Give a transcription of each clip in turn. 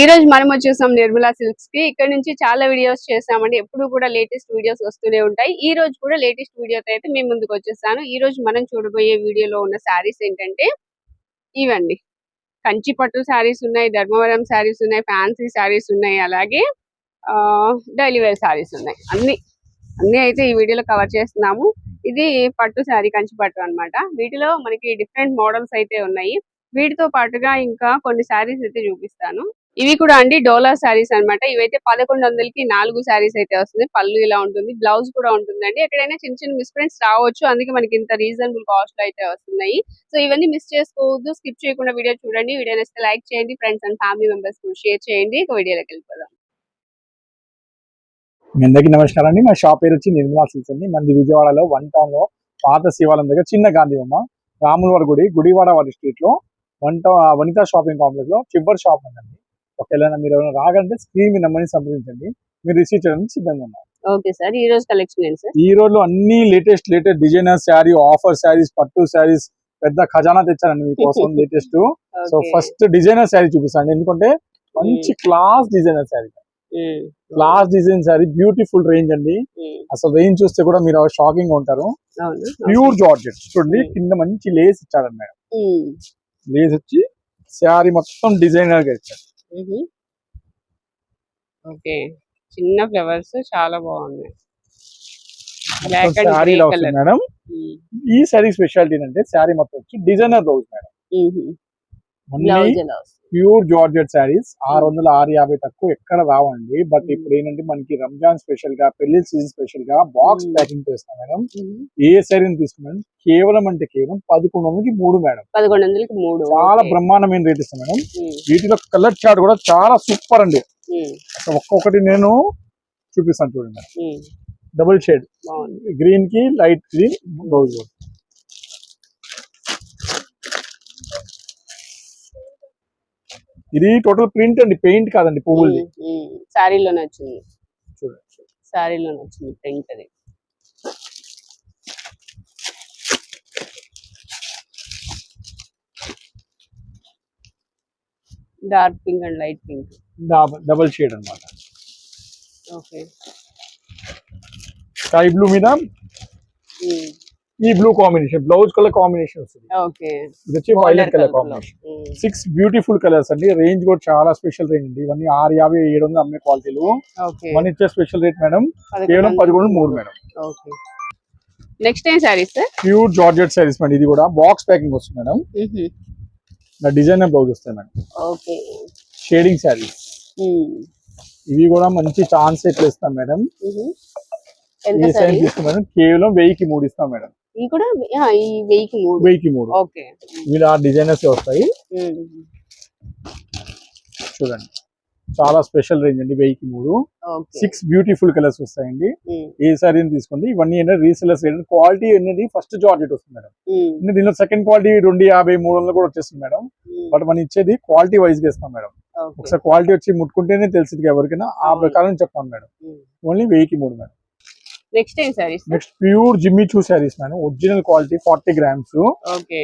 ఈ రోజు మనం వచ్చేసాం నిర్మలా సిల్క్స్కి. ఇక్కడ నుంచి చాలా వీడియోస్ చేసామండి ఎప్పుడు కూడా లేటెస్ట్ వీడియోస్ వస్తూనే ఉంటాయి. ఈ రోజు కూడా లేటెస్ట్ వీడియోతో అయితే మేము ముందుకు వచ్చేసాను ఈ రోజు మనం చూడబోయే వీడియోలో ఉన్న శారీస్ ఏంటంటే ఇవండి. కంచి పట్టు శారీస్ ఉన్నాయి ధర్మవరం శారీస్ ఉన్నాయి ఫ్యాన్సీ శారీస్ ఉన్నాయి అలాగే డైలీ వేర్ శారీస్ ఉన్నాయి. అన్ని అన్ని అయితే ఈ వీడియోలో కవర్ చేస్తున్నాము. ఇది పట్టు శారీ కంచి పట్టు అన్నమాట. వీటిలో మనకి డిఫరెంట్ మోడల్స్ అయితే ఉన్నాయి. వీటితో పాటుగా ఇంకా కొన్ని శారీస్ అయితే చూపిస్తాను. ఇవి కూడా అండి డోలా శారీస్ అన్నమాట. ఇవైతే పదకొండు వందలకి నాలుగు శారీస్ అయితే వస్తుంది. పళ్ళు ఇలా ఉంటుంది బ్లౌజ్ కూడా ఉంటుందండి. ఎక్కడైనా చిన్న చిన్న మిస్ప్రింట్స్ రావచ్చు. అందుకే మనకి ఇంత రీజనబుల్ కాస్ట్ అయితే వస్తున్నాయి. సో ఇవన్నీ మిస్ చేసుకోవద్దు. స్కిప్ చేయకుండా వీడియో చూడండి. వీడియో నచ్చితే లైక్ చేయండి. ఫ్రెండ్స్ అండ్ ఫ్యామిలీ మెంబర్స్ కూడా షేర్ చేయండి. ఇక వీడియోలోకి వెళ్ళిపోదాం. మీ అందరికీ నమస్కారం అండి. మా షాప్ పేరు వచ్చి నిర్మలా సిల్స్ అండి. మనది విజయవాడలో వన్ టౌన్లో పాత శివాలయం దగ్గర చిన్న గాంధీ బొమ్మ రాములవాడ గుడి గుడివాడ వారి స్ట్రీట్లో వన్ టౌన్ వనితా షాపింగ్ కాంప్లెక్స్లో చివరి షాప్ ఉందండి. ఒకవేళ మీరు ఎవరైనా రాగంటే స్క్రీన్ నెంబర్ని సంప్రదించండి. మీరు రిసీవ్ చేయడానికి సిద్ధంగా ఉన్నారు. ఓకే సార్ ఈ రోజు కలెక్షన్ ఏంటి సార్? ఈ రోజు అన్ని latest latest designer sari offer saris పట్టు శారీస్ పెద్ద ఖజానా తెచ్చానండి మీకోసం latest so first designer sari చూపిస్తాను ఎందుకంటే మంచి class designer sari. Class design sari beautiful range అండి. అసలు రేంజ్ చూస్తే కూడా మీరు షాకింగ్ ఉంటారు. ప్యూర్ జార్జెట్ చూడండి. కింద మంచి లేస్ ఇచ్చాడండి మేడం. లేస్ వచ్చి శారీ మొత్తం డిజైనర్గా ఇచ్చాడు మ్మ్. ఓకే. చిన్న ఫ్లవర్స్ చాలా బాగున్నాయి. మేడం. ఈ శారీ స్పెషాలిటీ అంటే శారీ మొత్తం వచ్చి designer blouse madam. Pure georgette saris ఆరు వందల ఆరు యాభై తక్కువ ఎక్కడ రావండి. But Hmm. ఇప్పుడు ఏంటంటే మనకి రంజాన్ స్పెషల్గా పెళ్ళి సీజన్ స్పెషల్గా బాక్స్ Hmm. ప్యాకింగ్ చేస్తాం మేడం. ఏ శారీని తీసుకున్నాం కేవలం అంటే కేవలం పదకొండు వందలకి మూడు మేడం. పదకొండు వందలకి మూడు. చాలా. బ్రహ్మాండమైన రేట్ ఇస్తాం మేడం. వీటిలో కలర్ చార్ట్ కూడా చాలా సూపర్ అండి. ఒక్కొక్కటి నేను చూపిస్తాను చూడండి. డబుల్ షేడ్ గ్రీన్కి లైట్ గ్రీన్ బ్లౌజ్ ఇది టోటల్ ప్రింట్ అండి పెయింట్ కాదండి. మ్మ్. శారీలోనే వచ్చింది. చూడండి. శారీలోనే వచ్చింది ప్రింట్ అది. Dark pink and light pink double shade అన్నమాట. ఓకే స్కై బ్లూ మీద? ఈ blue combination blouse colour combination వస్తుంది ఇది వచ్చి violet colour combination six beautiful colours అండి. రేంజ్ కూడా చాలా స్పెషల్ రేంజ్ అండి. ఇవన్నీ ఆరు యాభై ఏడు వందలు అమ్మే క్వాలిటీలు మన ఇచ్చే స్పెషల్ రేట్ మేడం కేవలం పదకొండు మూడు మేడం ఓకే నెక్స్ట్ ఏం saris sir pure georgette saris madam ఇది కూడా బాక్స్ ప్యాకింగ్ వస్తుంది మేడం నా డిజైనర్ బ్లౌజ్ వస్తాయి మేడం ఓకే షేడింగ్ శారీస్ ఇవి కూడా మంచి ఛాన్స్ ఎట్లా ఇస్తాం మేడం మేడం కేవలం వెయ్యికి మూడు ఇస్తాం మేడం ఇది కూడా ఈ వెయ్యికి మూడు. వెయ్యికి మూడు. ఓకే. వీళ్ళు ఆ డిజైనర్స్ వస్తాయి. చూడండి. చాలా స్పెషల్ రేంజ్ అండి వెయ్యికి మూడు. సిక్స్ బ్యూటిఫుల్ కలర్స్ వస్తాయండి. ఏ సారీని తీసుకోండి. ఇవన్నీ ఏంటంటే రీసెలర్స్ క్వాలిటీ అనేది ఫస్ట్ జార్జెట్ వస్తుంది మేడం. దీనిలో సెకండ్ క్వాలిటీ రెండు యాభై మూడు వందలు కూడా వచ్చేస్తుంది మేడం. బట్ మనం ఇచ్చేది క్వాలిటీ వైజ్గా ఇస్తాం మేడం. ఒకసారి క్వాలిటీ వచ్చి ముట్టుకుంటేనే తెలిసింది ఎవరికైనా. ఆ. ప్రకారం చెప్తాను మేడం. ఓన్లీ వెయ్యికి మూడు మేడం. నెక్స్ట్ ఏం saris next pure Jimmy Choo saris madam original quality forty grams okay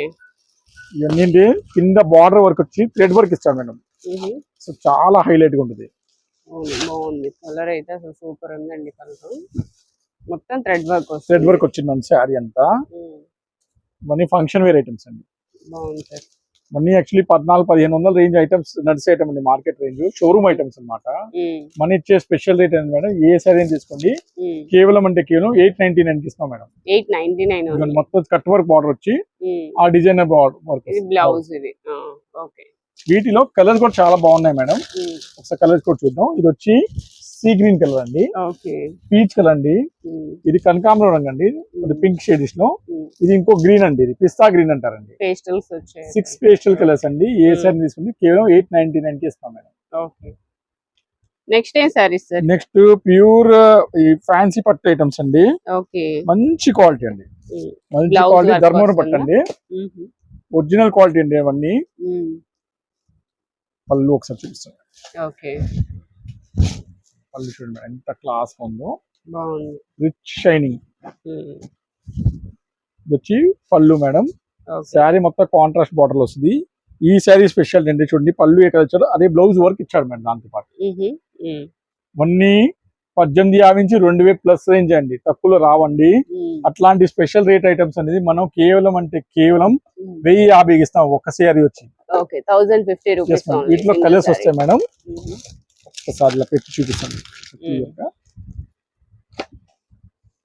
ఇవన్నీ కింద బార్డర్ వర్క్ వచ్చి థ్రెడ్ వర్క్ ఇస్తాం మేడం. సో చాలా హైలైట్గా ఉంటుంది. బాగుంది. కలర్ అయితే అసలు సూపర్ ఉందండి కలర్ మొత్తం థ్రెడ్ వర్క్ థ్రెడ్ వర్క్ వచ్చింది మన శారీ అంతా. ఇవన్నీ ఫంక్షన్ వేర్ ఐటమ్స్ అండి. బాగుంది సార్. మనీ యాక్చువల్లీ పద్నాలుగు పదిహేను వందల రేంజ్ ఐటమ్స్ నడిచే ఐటమ్ అండి మార్కెట్ రేంజ్. షోరూమ్ ఐటమ్స్ అన్నమాట. మనీ ఇచ్చే స్పెషల్ రేట్ ఏంటి మేడం? ఏ సారీ తీసుకోండి. కేవలం అంటే కేవలం ఎయిట్ నైన్టీ నైన్కి ఇస్తాం మేడం. ఎయిట్ నైన్టీ నైన్ మొత్తం కట్ వర్క్ బార్డర్ వచ్చి ఆ బార్డర్ వర్క్ బ్లౌజ్ ఇది. ఓకే. వీటిలో కలర్స్ కూడా చాలా బాగున్నాయి మేడం. ఒకసారి కలర్స్ కూడా చూద్దాం. ఇది వచ్చి సీ గ్రీన్ కలర్ అండి. ఓకే. పీచ్ కలర్ అండి. ఇది కనకాంబరం రంగు అండి. ఇది పింక్ షేడిష్లో ఇది ఇంకో గ్రీన్ అండి. ఇది పిస్తా గ్రీన్ అంటారండి. సిక్స్ పేస్టల్ కలర్స్ అండి. ఏ. సారీ తీసుకుంటే కేవలం ఎయిట్ నైన్టీ నైన్కి ఇస్తాం మేడం. నెక్స్ట్ ఏం శారీస్ సార్? నెక్స్ట్ ప్యూర్ ఈ ఫ్యాన్సీ పట్టు ఐటమ్స్ అండి. ఓకే. మంచి క్వాలిటీ అండి. మంచి క్వాలిటీ ధర్మవరం? పట్టు అండి ఒరిజినల్ క్వాలిటీ అండి అవన్నీ పళ్ళు ఒకసారి చూపిస్తాను. ఓకే. పళ్ళు చూడండి మేడం, ఎంత క్లాస్ ఉందో బాగుంది. రిచ్ షైనింగ్ వచ్చి పళ్ళు మేడం. శారీ మొత్తం కాంట్రాస్ట్ బార్డర్ వస్తుంది. ఈ శారీ స్పెషల్ అండి చూడండి. పళ్ళు ఎక్కడ ఇచ్చారు అదే బ్లౌజ్ వర్క్ ఇచ్చాడు మేడం దాంతో పాటు. మొన్నీ పద్దెనిమిది యాభై నుంచి రెండు వేలు ప్లస్ రేంజ్ అండి. తక్కువలో రావండి. అట్లాంటి స్పెషల్ రేట్ ఐటమ్స్ అనేది మనం కేవలం అంటే కేవలం. వెయ్యి యాభైకి ఇస్తాం ఒక్క శారీ వచ్చి. వీటిలో కలర్స్ వస్తాయి మేడం. ఒకసారి ఇలా పెట్టి చూపిస్తాను.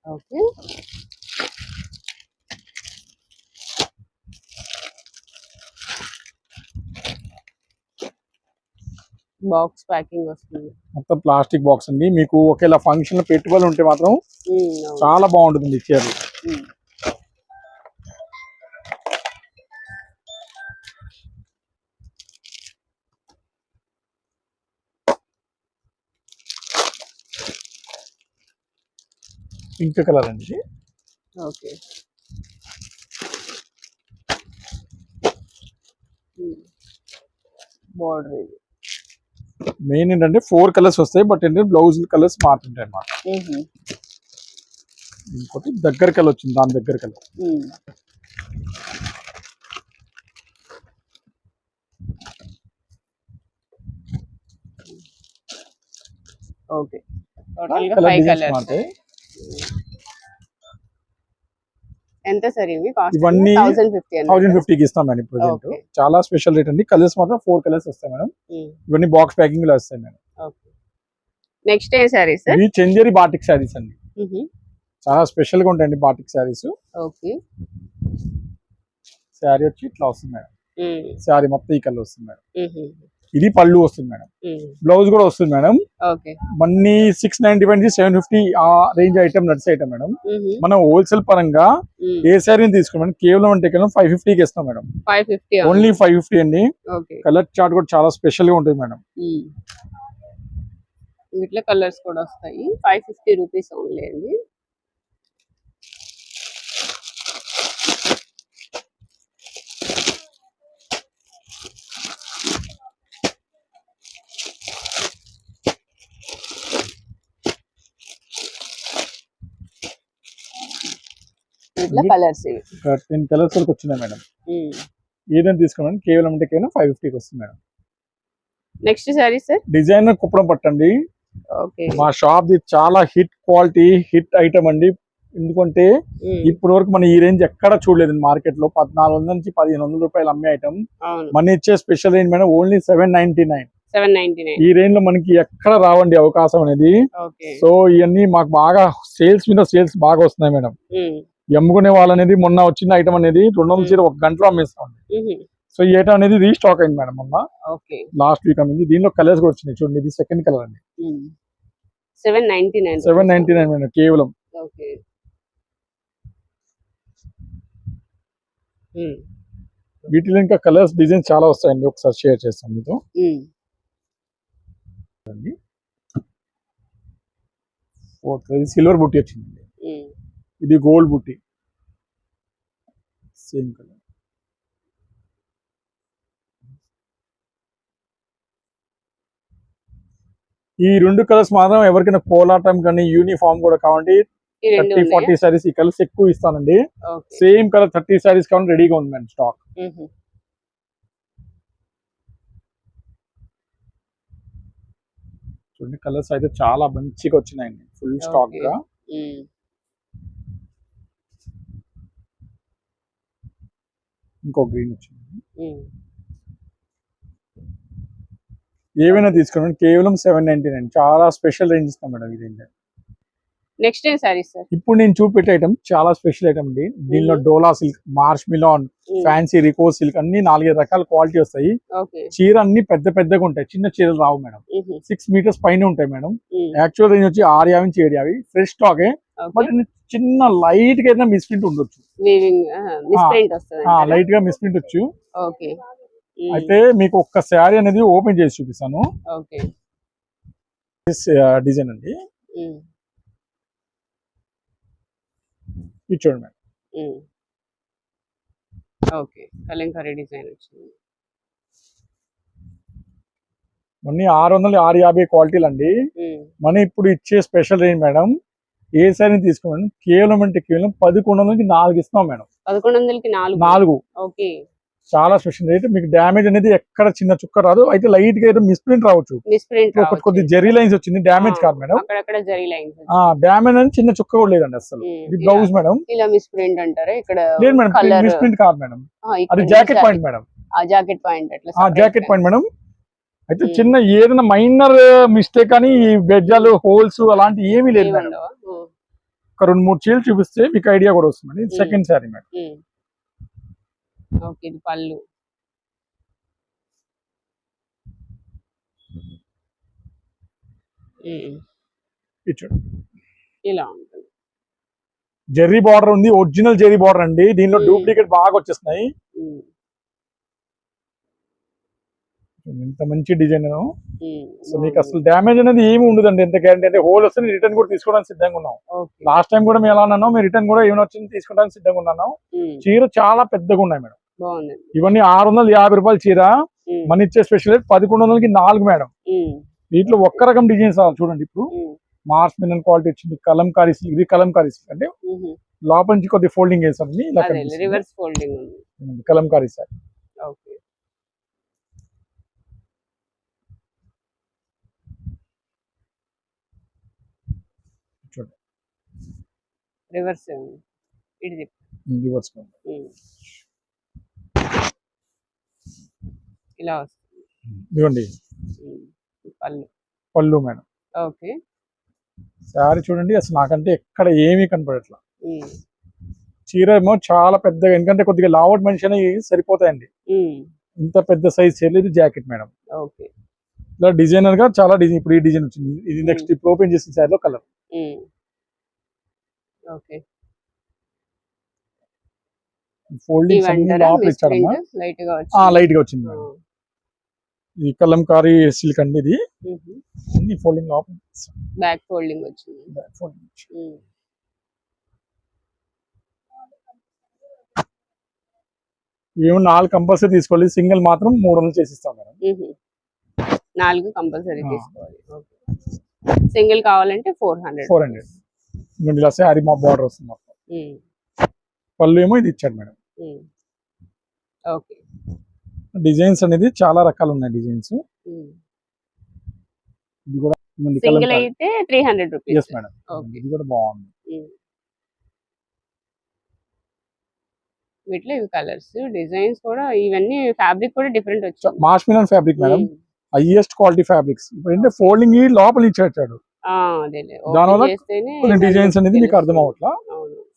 ఓకే. బాక్స్ ప్యాకింగ్ వస్తుంది. మొత్తం ప్లాస్టిక్ బాక్స్ అండి. మీకు ఒకేలా ఫంక్షన్లో పెట్టుబడులు ఉంటే మాత్రం. చాలా బాగుంటుంది ఈ పింక్ కలర్ అండి. ఇది. ఓకే. బార్డర్ ఇది మెయిన్ ఏంటంటే ఫోర్ కలర్స్ వస్తాయి బట్ ఏంటంటే బ్లౌజ్ కలర్స్ మారుతుంటాయి అన్నమాట. ఇంకోటి దగ్గర కలర్ వచ్చింది దాని దగ్గర కలర్. ఓకే. టోటల్గా కలర్ ఫైవ్ డిజైన్స్ కలర్స్. మారుతాయి. ఎంత సార్ ఇవి? కాస్ట్ ఇవన్నీ థౌసండ్ ఫిఫ్టీకి ఇస్తాం మేడం ప్రజెంట్. చాలా స్పెషల్ రేట్ అండి. కలర్స్ మాత్రం ఫోర్ కలర్స్ వస్తాయి మేడం. ఇవన్నీ బాక్స్ ప్యాకింగ్లో వస్తాయి మేడం. నెక్స్ట్ ఏ సారీ సార్? ఇవి చందేరి బాటిక్ శారీస్ అండి. చాలా స్పెషల్గా ఉంటాయండి బాటిక్ శారీస్ ఓకే. శారీ వచ్చి ఇట్లా వస్తుంది మేడం. శారీ మొత్తం ఈ కలర్ వస్తుంది మేడం. ఇది పళ్ళు వస్తుంది మేడం. బ్లౌజ్ కూడా వస్తుంది మేడం. మన్ని సిక్స్ నైన్టీ ఫైవ్ నుంచి సెవెన్ ఫిఫ్టీ ఆ రేంజ్ ఐటమ్ నడిచే ఐటమ్ మేడం. మనం హోల్సేల్ పరంగా ఏ శారీని తీసుకున్నాం కేవలం అంటే కేవలం ఫైవ్ ఫిఫ్టీకి ఇస్తాం మేడం. ఓన్లీ ఫైవ్ ఫిఫ్టీ అండి. కలర్ చార్ట్ కూడా చాలా స్పెషల్గా ఉంటుంది మేడం. వీటిలో కలర్స్ కూడా వస్తాయి. ఫైవ్ ఫిఫ్టీ రూపీస్ ఓన్లీ అండి. ఇది- కలర్స్ ఇవి. టెన్ కలర్స్ వరకు వచ్చినాయి మేడం. ఏదైనా తీసుకున్నాం కేవలం అంటే కేవలం ఫైవ్ ఫిఫ్టీకి వస్తుంది madam. Next sari sir? Designer Kuppadam పట్టండి. మా షాప్ ది చాలా హిట్ క్వాలిటీ హిట్ ఐటమ్ అండి. ఎందుకంటే. ఇప్పటి వరకు మనం ఈ రేంజ్ ఎక్కడ చూడలేదు మార్కెట్లో. పద్నాలుగు వందల నుంచి పదిహేను వందల రూపాయలు అమ్మే ఐటమ్ మన ఇచ్చే special range madam only seven ninety nine ఈ రేంజ్లో మనకి ఎక్కడ రావండి అవకాశం అనేది. సో ఇవన్నీ మాకు బాగా సేల్స్ మీద సేల్స్ బాగా వస్తున్నాయి మేడం. ఎమ్ముకునే వాళ్ళు అనేది మొన్న వచ్చిన ఐటమ్ అనేది రెండు వందల చీర ఒక గంటలో అమ్మేస్తాం ఉహు. సో ఈ ఐటమ్ అనేది రీస్టాక్ అయింది మేడం మొన్న. ఓకే. లాస్ట్ వీక్ అమ్మింది. దీనిలో కలర్స్ కూడా వచ్చినాయి. చూడండి ఇది సెకండ్ కలర్ అండి. Seven ninety nine seven ninety nine madam కేవలం. వీటిలో ఇంకా కలర్స్ డిజైన్స్ చాలా వస్తాయండి. ఒకసారి షేర్ చేస్తాం మీతో. సిల్వర్ బుట్టి వచ్చింది ఉమ్. ఇది గోల్డ్ బుట్టి. సేమ్ కలర్ ఈ రెండు కలర్స్ మాత్రం ఎవరికైనా కోలాటం కానీ యూనిఫామ్ కూడా రెండు థర్టీ ఫార్టీ సారీస్ ఈ కలర్స్ ఎక్కువ ఇస్తానండి. సేమ్ కలర్ థర్టీ సారీస్ కావాలి రెడీగా ఉంది మేడం స్టాక్. చూడండి కలర్స్ అయితే చాలా మంచిగా వచ్చినాయండి. Full stock. గా. ఇంకో గ్రీన్ వచ్చింది. ఏవైనా తీసుకోండి. కేవలం సెవెన్ నైన్టీ నైన్ చాలా స్పెషల్ రేంజ్ ఇస్తాం మేడం ఇది నెక్స్ట్ ఏం సారీ సార్ ఇప్పుడు నేను చూపెట్టే ఐటమ్ చాలా స్పెషల్ ఐటమ్ అండి. దీనిలో. Dola silk Marsh Milan. Fancy Rico silk అన్ని నాలుగైదు రకాల క్వాలిటీ వస్తాయి. చీర అన్ని పెద్ద పెద్దగా ఉంటాయి. చిన్న చీరలు రావు మేడం. సిక్స్ మీటర్స్ పైన ఉంటాయి మేడం. యాక్చువల్ రేంజ్ వచ్చి ఆరు యాభై నుంచి ఏడు యాభై ఫ్రెష్ స్టాక్ బట్ చిన్న లైట్గా అయితే మిస్ప్రింట్ ఉండొచ్చు. వీవింగ్ మిస్ప్రింట్ వస్తుంది లైట్గా మిస్ప్రింట్ వచ్చు. ఓకే. అయితే మీకు ఒక్క శారీ అనేది ఓపెన్ చేసి చూపిస్తాను. ఓకే డిజైన్ అండి. ఉమ్. ఇది చూడండి మేడం. ఓకే కలంకారీ డిజైన్ వచ్చింది. మొన్న ఆరు వందలు ఆరు యాభై క్వాలిటీలు అండి. మన ఇప్పుడు ఇచ్చే స్పెషల్ రేంజ్ మేడం. ఏ శారీ తీసుకోండి కేవలం అంటే కేవలం పదకొండు వందలకి నాలుగు ఇస్తాం మేడం. పదకొండు వందలకి నాలుగు? నాలుగు. ఓకే. చాలా స్పెషల్ రేట్. మీకు డ్యామేజ్ అనేది ఎక్కడ చిన్న చుక్క రాదు. అయితే లైట్గా మిస్ప్రింట్ రావచ్చు. మిస్ ప్రింట్ ఇప్పుడు కొద్ది జెరీ లైన్స్ వచ్చింది. డ్యామేజ్ కాదు మేడం. డ్యామేజ్ అని చిన్న చుక్క కూడా లేదండి అసలు ఇది బ్లౌజ్ మేడం. ఇలా మిస్ ప్రింట్ అంటారా? ఇక్కడ లేదు మేడం మిస్ప్రింట్ కాదు మేడం. అది jacket point madam. Jacket point jacket. Point madam. అయితే. చిన్న ఏదైనా మైనర్ మిస్టేక్ అని ఈ బెజ్జాలు హోల్స్ అలాంటి ఏమీ లేదు మేడం ఒక రెండు మూడు చీలు చూపిస్తే మీకు ఐడియా కూడా వస్తుంది. Second sari madam um. Okay ఇది పళ్ళు. ఇలా ఉంటుంది. జెర్రీ బార్డర్ ఉంది ఒరిజినల్ జెర్రీ బార్డర్ అండి. దీనిలో. డూప్లికేట్ బాగా వచ్చేస్తున్నాయి. ఎంత మంచి డిజైన్ సో మీకు. అసలు డ్యామేజ్ అనేది ఏమి ఉండదండి. ఎంత గ్యారంటీ అంటే హోల్ వస్తే రిటర్న్ కూడా తీసుకోవడానికి సిద్ధంగా ఉన్నాం. లాస్ట్ టైం కూడా మేము ఎలా ఉన్నాను మీరు రిటర్న్ కూడా ఏమైనా వచ్చింది తీసుకోవడానికి సిద్ధంగా ఉన్నాను చీర చాలా పెద్దగా ఉన్నాయి మేడం. ఇవన్నీ ఆరు వందల యాభై రూపాయల చీర మన ఇచ్చే స్పెషల్ రేట్ పదకొండు వందలకి నాలుగు మేడం. వీటిలో ఒక్క రకం డిజైన్స్ చూడండి ఇప్పుడు. మార్స్ మినన్ క్వాలిటీ వచ్చింది కలంకారీ సిల్క్ ఇది కలంకారీ సిల్క్ అంటే. లోపల నుంచి కొద్ది ఫోల్డింగ్ ఉంది. కలంకారీ సార్. చూడండి రివర్స్ ఇది. రివర్స్. ఇలా వస్తుంది. ఇదిగోండి. పళ్ళు. పళ్ళు మేడం. ఓకే. శారీ చూడండి అసలు నాకంటే ఎక్కడ ఏమీ కనపడట్లా. చీర ఏమో చాలా పెద్దగా ఎందుకంటే కొద్దిగా లావట్ మనిషి అని సరిపోతాయండి. ఇంత పెద్ద సైజ్ చీరలు ఇది జాకెట్ మేడం. ఓకే. ఇలా డిజైనర్గా చాలా డిజైన్ ఇప్పుడు ఈ డిజైన్ వచ్చింది. ఇది నెక్స్ట్ ఇప్పుడు ఓపెన్ చేసిన శారీలో కలర్. ఓకే. ఫోల్డింగ్స్ అన్ని ఇవంటారా లోపల ఇచ్చాడమ్మా లైట్గా ఆ వచ్చి లైట్గా వచ్చింది ఈ కలంకారీ సిల్క్ అండి ఇది అన్ని ఫోల్డింగ్ లోపల బ్యాక్ ఫోల్డింగ్ వచ్చింది. ఉమ్, ఏమో నాలుగు కంపల్సరీ తీసుకోవాలి. సింగిల్ మాత్రం మూడు వందలు చేసిస్తాం మేడం. నాలుగు కంపల్సరీ. తీసుకోవాలి. ఓకే. సింగిల్ కావాలంటే ఫోర్ హండ్రెడ్. Four hundred. ఇంకోటి ఇలా శారీ మా బార్డర్ వస్తుంది మొత్తం. పళ్ళు ఏమో ఇది ఇచ్చాడు మేడం. ఓకే. డిజైన్స్ అనేది చాలా రకాలు ఉన్నాయి డిజైన్స్. ఇది కూడా సింగిల్ అయితే three hundred rupees. Yes madam okay. ఇది కూడా బాగుంది. వీటిలో ఇవి కలర్స్ డిజైన్స్ కూడా ఇవన్నీ ఫ్యాబ్రిక్ కూడా డిఫరెంట్ వచ్చింది Marsh Milan fabric madam. Highest quality fabrics ఇప్పుడు ఏంటంటే ఫోల్డింగ్ లోపల అదేలే దానివల్ల కొన్ని డిజైన్స్ అనేది మీకు అర్థం. అవట్లా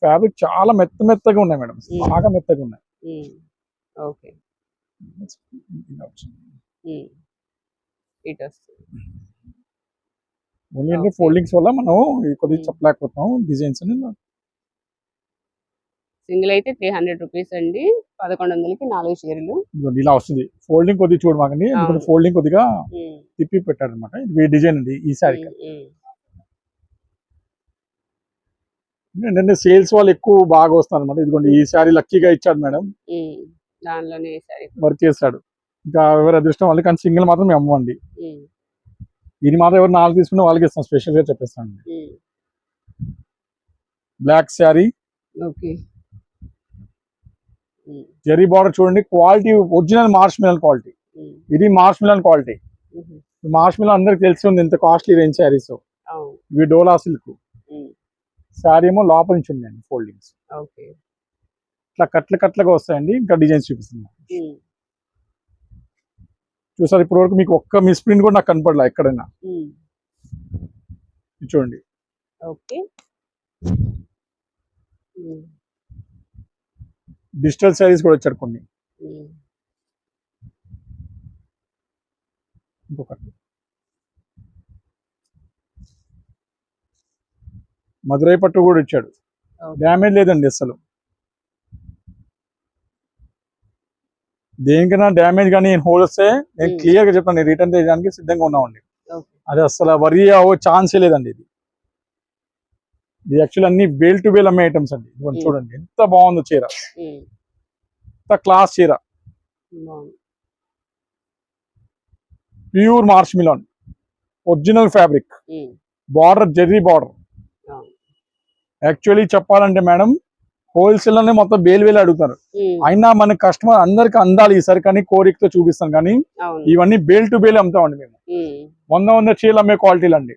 ఫ్యాబ్రిక్ చాలా మెత్త మెత్తగా ఉన్నాయి మేడం. బాగా మెత్తగా ఉన్నాయి. ఓకే ఓన్లీ అంటే. ఫోల్డింగ్స్ వల్ల మనం కొద్దిగా. చెప్పలేకపోతాం డిజైన్స్ సింగిల్ అయితే త్రీ హండ్రెడ్ రూపీస్ అండి పదకొండు వందలకి నాలుగు చీరలు ఇలా వస్తుంది ఫోల్డింగ్ కొద్దిగా చూడమాకండి. ఫోల్డింగ్ కొద్దిగా. తిప్పి పెట్టాడు అనమాట ఇది డిజైన్ అండి ఈ ఉమ్. ఏంటంటే సేల్స్ వాళ్ళు ఎక్కువ బాగా వస్తారు అనమాట ఇదిగోండి ఈ శారీ లక్కీగా ఇచ్చాడు మేడం. దానిలోనే సరే వర్క్ చేస్తాడు ఇంకా ఎవరి అదృష్టం వాళ్ళు కానీ సింగిల్ మాత్రం మేము అమ్మండి. ఇది మాత్రం ఎవరు నాలుగు తీసుకుంటే వాళ్ళకి ఇస్తాం స్పెషల్గా చెప్పేస్తాను ఉమ్. Black sari okay. Zari border చూడండి quality original Marsh Milan quality. ఇది Marsh Milan quality. Marsh Milan అందరికి తెలిసి ఉంది ఎంత కాస్ట్లీ రేంజ్ శారీస్. ఇవి డోలా సిల్క్. శారీ ఏమో లోపల నుంచి ఉందండి ఫోల్డింగ్స్. ఇట్లా కట్ల కట్లగా వస్తాయండి ఇంకా డిజైన్స్ చూపిస్తున్నాం. చూసారు ఇప్పటి వరకు మీకు ఒక్క మిస్ ప్రింట్ కూడా నాకు కనపడలే ఎక్కడైనా. చూడండి. ఓకే. డిజిటల్ శారీస్ కూడా వచ్చారు కొన్ని. ఇంకొకటి మదురై పట్టు కూడా ఇచ్చాడు. డ్యామేజ్ లేదండి అసలు దేనికైనా డ్యామేజ్ కానీ హోల్ వస్తే నేను Hmm. క్లియర్గా చెప్తాను రిటర్న్ చేయడానికి సిద్ధంగా ఉన్నామండి అది అసలు వరి అవో ఛాన్సే లేదండి ఇది ఇది యాక్చువల్ అన్ని బేల్ టు బేల్ అమ్మే ఐటమ్స్ అండి. ఇదిగోండి Hmm. చూడండి ఎంత బాగుందో చీర. ఉమ్. ఎంత క్లాస్ చీర. Pure Marsh Milan original fabric. Border zari border. Actually చెప్పాలంటే మేడం హోల్సేల్లోనే మొత్తం వేలు వేలు అడుగుతారు. ఉమ్, అయినా మన కస్టమర్ అందరికి అందాలి ఈసారి కానీ కోరికతో చూపిస్తాం కానీ ఇవన్నీ బేల్ టు బేల్ అమ్ముతామండి మేము. వంద వంద చీరలు అమ్మే క్వాలిటీలు అండి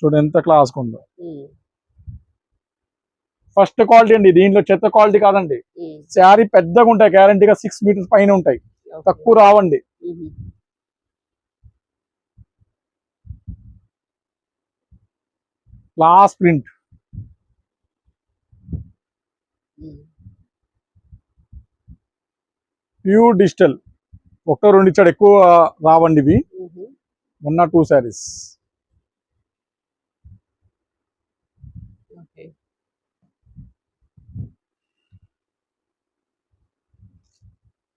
చూడు ఎంత క్లాస్ ఉందో. ఫస్ట్ క్వాలిటీ అండి దీంట్లో చెత్త క్వాలిటీ కాదండి. శారీ పెద్దగా ఉంటాయి గ్యారంటీగా సిక్స్ మీటర్స్ పైన ఉంటాయి. తక్కువ రావండి. లాస్ట్ ప్రింట్ ప్యూర్ డిజిటల్ ఒకటో రెండు ఇచ్చాడు ఎక్కువ రావండి ఇవి. ఉన్న two saris okay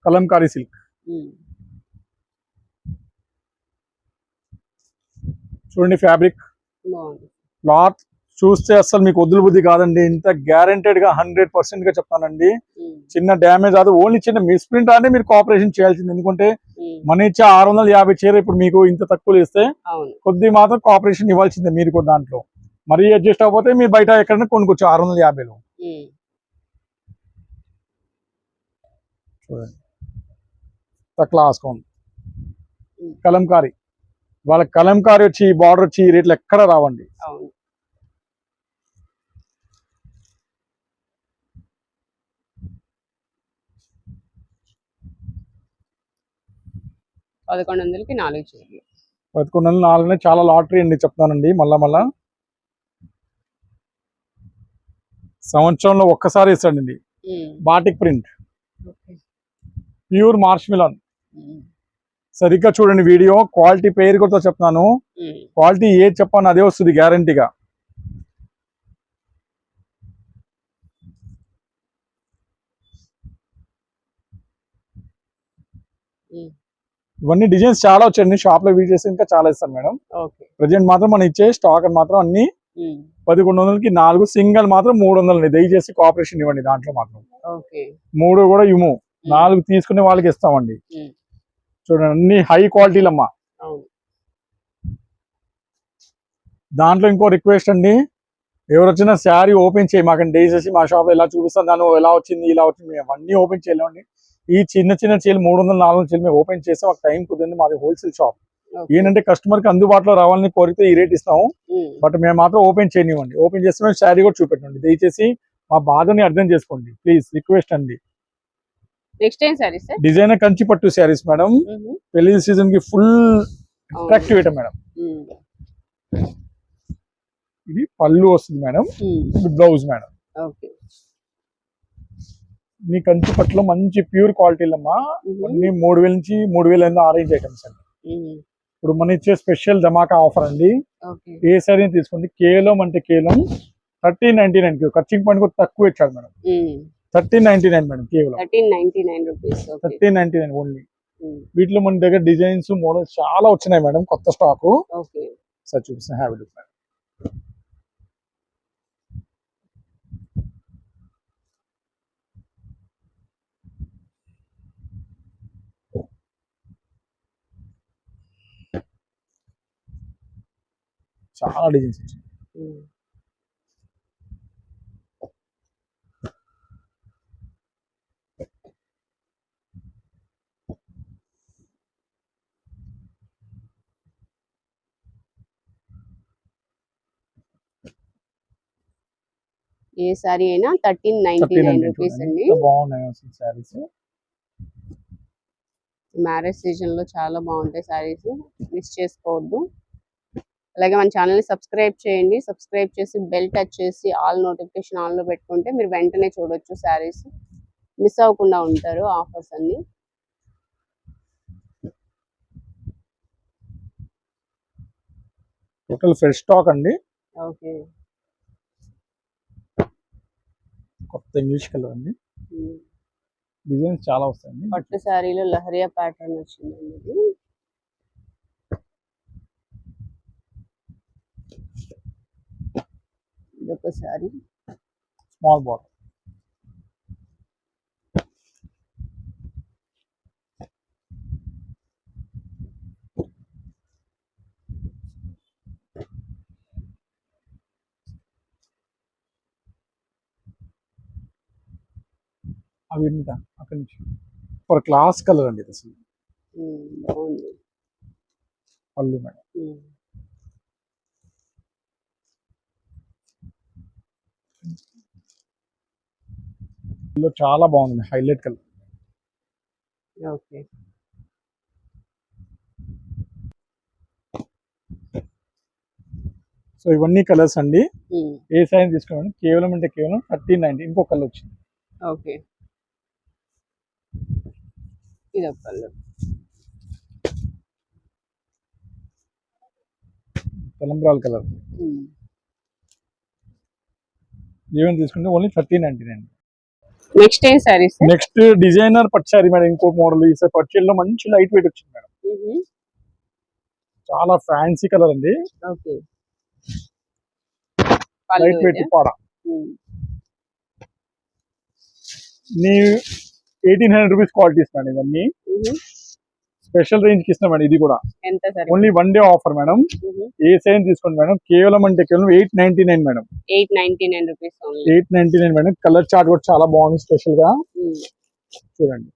Kalamkari silk. చూడండి ఫ్యాబ్రిక్. క్లాత్ చూస్తే అసలు మీకు వదులు బుద్ధి కాదండి. ఇంత గ్యారెంటెడ్గా హండ్రెడ్ పర్సెంట్గా చెప్తానండి. చిన్న డ్యామేజ్ అది ఓన్లీ చిన్న మిస్ప్రింట్ అంటే మీరు కోఆపరేషన్ చేయాల్సింది. ఎందుకంటే మన ఇచ్చే ఆరు వందల యాభై చీర ఇప్పుడు మీకు ఇంత తక్కువ ఇస్తే కొద్ది మాత్రం కోఆపరేషన్ ఇవ్వాల్సిందే మీరు కూడా దాంట్లో. మరీ అడ్జస్ట్ అవ్వకపోతే మీరు బయట ఎక్కడైనా కొనుక్కోవచ్చు ఆరు వందల యాభైలో. చూడండి. ఉమ్, కలంకారీ. వాళ్ళ కలంకారీ వచ్చి బార్డర్ వచ్చి ఈ రేట్లు ఎక్కడ రావండి? పదకొండు వందలకి నాలుగు చీరలు. పదకొండు వందల నాలుగునే చాలా లాటరీ అండి చెప్తానండి మళ్ళా మళ్ళా. సంవత్సరంలో ఒక్కసారి ఇస్తాడండి batik print pure Marsh Milan సరిగ్గా చూడండి వీడియో. క్వాలిటీ పేరు కూడా చెప్తున్నాను. క్వాలిటీ ఏది చెప్పాను అదే వస్తుంది గ్యారంటీగా. ఇవన్నీ డిజైన్స్ చాలా వచ్చాయండి. షాప్లో వీడియోస్ ఇంకా చాలా ఇస్తాను మేడం. ప్రజెంట్ మాత్రం మనం ఇచ్చే స్టాక్ అని మాత్రం అన్ని పదకొండు వందలకి నాలుగు సింగల్ మాత్రం మూడు వందలు దయచేసి కోఆపరేషన్ ఇవ్వండి దాంట్లో మాత్రం. మూడు కూడా ఇవ్వము. నాలుగు తీసుకునే వాళ్ళకి ఇస్తామండి. చూడండి అన్ని హై క్వాలిటీలమ్మా దాంట్లో ఇంకో రిక్వెస్ట్ అండి. ఎవరు వచ్చినా శారీ ఓపెన్ చేయి. మాకండి దయచేసి మా షాప్ ఎలా చూపిస్తాను దాని ఎలా వచ్చింది ఇలా వచ్చింది మేము అన్ని ఓపెన్ చేయలేమండి. ఈ చిన్న చిన్న చీరలు మూడు వందల నాలుగు వందల చీరలు మేము ఓపెన్ చేస్తే మాకు టైం కుదిరింది మాది హోల్సేల్ షాప్. ఏంటంటే కస్టమర్కి అందుబాటులో రావాలని కోరితే ఈ రేట్ ఇస్తాము. బట్ మేము మాత్రం ఓపెన్ చేయనివ్వండి. ఓపెన్ చేస్తే మేము శారీ కూడా చూపెట్టండి. దయచేసి మా బాధని అర్థం చేసుకోండి. ప్లీజ్ రిక్వెస్ట్ అండి. నెక్స్ట్ ఏం సారీ సార్ డిజైనర్ కంచి పట్టు శారీస్ మేడం పెళ్ళి సీజన్కి ఫుల్. అట్రాక్టివ్ ఐటమ్ మేడం ఇది పళ్ళు వస్తుంది మేడం ఇది బ్లౌజ్ మేడం నీ కంచి పట్టులో మంచి ప్యూర్ క్వాలిటీలమ్మా అన్ని మూడు వేల నుంచి మూడు వేల ఎనిమిది ఆరేంజ్ ఐటమ్స్ అండి. ఇప్పుడు మన ఇచ్చే స్పెషల్ ధమాకా ఆఫర్ అండి. ఏ సారీ తీసుకోండి? కేలం అంటే కేలం. థర్టీన్ నైన్టీ నైన్ ఖర్చింగ్ పాయింట్ కూడా తక్కువ ఇచ్చాడు madam thirteen ninety nine madam కేవలం. Thirteen ninety nine rupees okay. Thirteen ninety nine only. Um, వీటిలో మన దగ్గర డిజైన్స్ మోడల్స్ చాలా వచ్చినాయి మేడం కొత్త స్టాక్. సార్ చూపిస్తాను లుక్ మేడం చాలా డిజైన్స్ వచ్చినాయి. ఏ సారీ అయినా థర్టీన్ నైన్టీ నైన్ రూపీస్ అండి. శారీస్? మ్యారేజ్ సీజన్లో చాలా బాగుంటాయి సారీస్ మిస్ చేసుకోవద్దు. అలాగే మన ఛానల్ని సబ్స్క్రైబ్ చేయండి. సబ్స్క్రైబ్ చేసి బెల్ టచ్ చేసి ఆల్ నోటిఫికేషన్ ఆన్లో పెట్టుకుంటే మీరు వెంటనే చూడొచ్చు సారీస్ మిస్ అవ్వకుండా ఉంటారు ఆఫర్స్ అన్ని. టోటల్ ఫ్రెష్ స్టాక్ అండి. ఓకే. కొత్త ఇంగ్లీష్ కలర్ అండి డిజైన్స్ చాలా వస్తాయండి. పట్టు శారీలో లహరియా ప్యాటర్న్ వచ్చిందండి ఇది. ఇదొక శారీ. స్మాల్ బాటిల్ అవి అక్కడి నుంచి. ఫర్ క్లాస్ కలర్ అండి ఇది అసలు. పళ్ళు మేడం. ఇందులో చాలా బాగుంది హైలైట్ కలర్. ఓకే. సో ఇవన్నీ కలర్స్ అండి. ఏ సైజ్ తీసుకోండి? కేవలం అంటే కేవలం థర్టీన్ నైన్టీ. ఇంకో కలర్ వచ్చింది. ఓకే. ఇది కలర్ తలంబ్రాల్ కలర్. ఉమ్, ఏమైనా తీసుకుంటే only thirteen ninety nine. Next ఏం సారీస్ నెక్స్ట్ డిజైనర్ పట్టు మేడం ఇంకో మోడల్ ఈ పట్టులో మంచి లైట్ వెయిట్ వచ్చింది మేడం చాలా ఫ్యాన్సీ కలర్ అండి. లైట్ వెయిట్ పాడ. ఉమ్, నీ eighteen hundred rupees qualities madam ఇవన్నీ. స్పెషల్ రేంజ్కి ఇస్తాం మేడం ఇది కూడా. Only one day offer madam. ఏ సైజ్ తీసుకోండి మేడం. కేవలం అంటే కేవలం eight ninety nine madam. Eight ninety nine rupees eight ninety nine madam. Colour chart కూడా చాలా బాగుంది స్పెషల్గా చూడండి.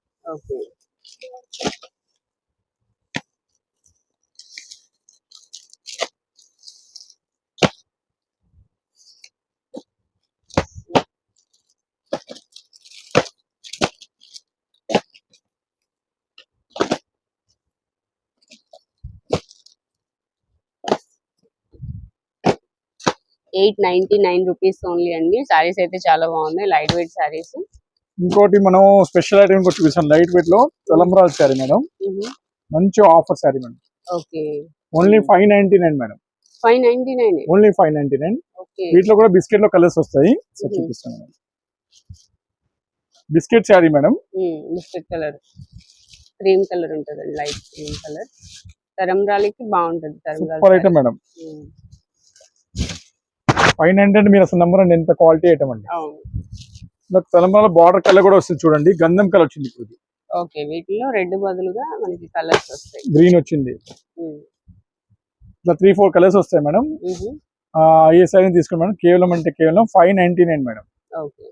Eight ninety nine rupees only అండి. సారీస్ అయితే చాలా బాగున్నాయి. లైట్ వెయిట్ సారీస్ ఇంకోటి మనం స్పెషల్ ఐటమ్ చూపిస్తాం లైట్ వెయిట్లో తలంబ్రాల్ శారీ మేడం. మంచి offer sari madam. Okay. Only five ninety nine madam. Five ninety nine only five ninety nine okay. వీటిలో కూడా బిస్కెట్లో కలర్స్ వస్తాయి. చూపిస్తాను madam. Biscuit sari madam. Biscuit colour. Cream colour ఉంటుందండి. Light cream colour. తరంబ్రాలకి బాగుంటుంది సూపర్ ఐటమ్ మేడం. ఫైవ్ అంటే మీరు అసలు నెంబర్ అండి ఎంత క్వాలిటీ ఐటమ్ అండి. తలంబ్రాల బార్డర్ కలర్ కూడా వస్తుంది చూడండి గంధం కలర్ వచ్చింది ఇప్పుడు ఓకే వీటిలో రెడ్ బదులుగా మనకి కలర్స్ వస్తాయి. గ్రీన్ వచ్చింది. ఇట్లా త్రీ ఫోర్ కలర్స్ వస్తాయి మేడం. ఏ సైజ్ తీసుకుని మేడం? కేవలం అంటే కేవలం five ninety nine madam. Okay.